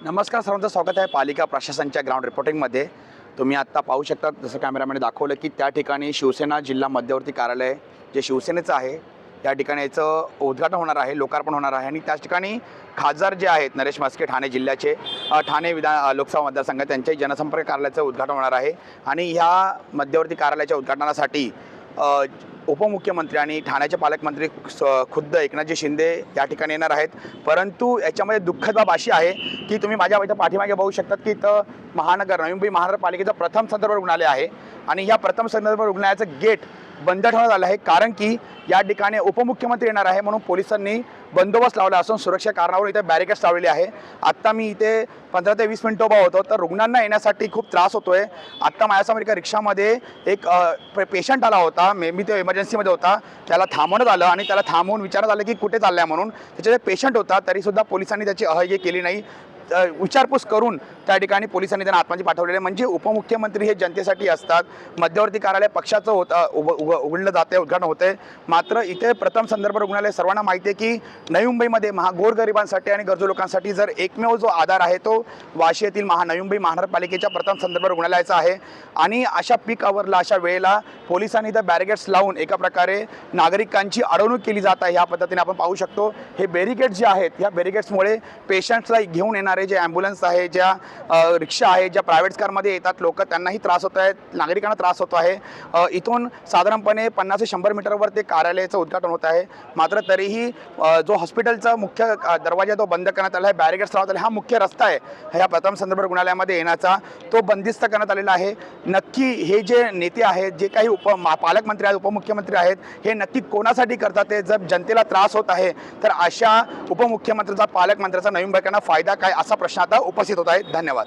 नमस्कार सर्वांचं स्वागत आहे पालिका प्रशासनच्या ग्राउंड रिपोर्टिंगमध्ये तुम्ही आत्ता पाहू शकता जसं कॅमेरामॅने दाखवलं की त्या ठिकाणी शिवसेना जिल्हा मध्यवर्ती कार्यालय जे शिवसेनेचं आहे त्या ठिकाणी याचं उद्घाटन होणार आहे लोकार्पण होणार आहे. आणि त्याच ठिकाणी खासदार जे आहेत नरेश म्हस्के ठाणे जिल्ह्याचे ठाणे विधान लोकसभा मतदारसंघ त्यांचे जनसंपर्क कार्यालयाचं उद्घाटन होणार आहे. आणि ह्या मध्यवर्ती कार्यालयाच्या उद्घाटनासाठी उपमुख्यमंत्री आणि ठाण्याचे पालकमंत्री स- खुद्द एकनाथजी शिंदे या ठिकाणी येणार आहेत. परंतु याच्यामध्ये दुःखद बाब अशी आहे की तुम्ही माझ्या इथं पाठीमागे बघू शकतात की इथं महानगर नवी मुंबई महानगरपालिकेचं प्रथम संदर्भ रुग्णालय आहे. आणि ह्या प्रथम संदर्भ रुग्णालयाचं गेट बंद ठेवण्यात आलं आहे कारण की या ठिकाणी उपमुख्यमंत्री येणार आहे म्हणून पोलिसांनी बंदोबस्त लावला असून सुरक्षा कारणावर इथे बॅरिकेड्स लावलेले आहे. आत्ता मी इथे पंधरा ते वीस मिनिटं उभा होतो तर रुग्णांना येण्यासाठी खूप त्रास होतोय. आत्ता माझ्यासमोर एका रिक्षामध्ये एक पेशंट आला होता. मे मी ते तो इमर्जन्सीमध्ये होता. त्याला थांबवण्यात आलं आणि त्याला थांबवून विचारण्यात आलं की कुठे चाललाय म्हणून. त्याचे पेशंट होता तरीसुद्धा पोलिसांनी त्याची अहय केली नाही. विचारपूस करून त्या ठिकाणी पोलिसांनी त्यांना आत्महत्या पाठवलेले म्हणजे उपमुख्यमंत्री हे जनतेसाठी असतात. मध्यवर्ती कार्यालय पक्षाचं होतं उभ उघ उघडलं जाते उद्घाटन होते मात्र इथे प्रथम संदर्भ रुग्णालय सर्वांना माहिती आहे की नवी मुंबईमध्ये महा गोरगरिबांसाठी आणि गरजू लोकांसाठी जर एकमेव जो आधार आहे तो वाशी येथील महा नवी मुंबई महानगरपालिकेच्या प्रथम संदर्भ रुग्णालयाचा आहे. आणि अशा पीक आवरला अशा वेळेला पोलिसांनी इथं बॅरिगेड्स लावून एका प्रकारे नागरिकांची अडवणूक केली जात आहे. ह्या पद्धतीने आपण पाहू शकतो. हे बॅरिगेड्स जे आहेत ह्या बॅरिगेड्समुळे पेशंट्सला घेऊन येणारे जे ॲम्ब्युलन्स आहे ज्या रिक्षा आहे ज्या प्रायव्हेट कारमध्ये येतात लोक त्यांनाही त्रास होत आहे नागरिकांना त्रास होतो आहे. इथून साधारणपणे पन्नास ते शंभर मीटरवर ते कार्यालयाचं उद्घाटन होत आहे. मात्र तरीही जो हॉस्पिटलचा मुख्य दरवाजा तो बंद करण्यात आला आहे बॅरिगेड्स लावण्यात आले हा मुख्य रस्ता आहे. ह्या प्रथम संदर्भ रुग्णालयामध्ये येण्याचा तो बंदिस्त करण्यात आलेला आहे. नक्की हे जे नेते आहेत जे काही उप मा- पालकमंत्री आहेत उपमुख्यमंत्री आहेत हे नक्की कोणासाठी करतात ते? जर जनतेला त्रास होत आहे तर अशा उपमुख्यमंत्र्याचा पालकमंत्र्याचा नवीन मुंबईकरांना फायदा काय? असा प्रश्न आता उपस्थित होत आहे. धन्यवाद.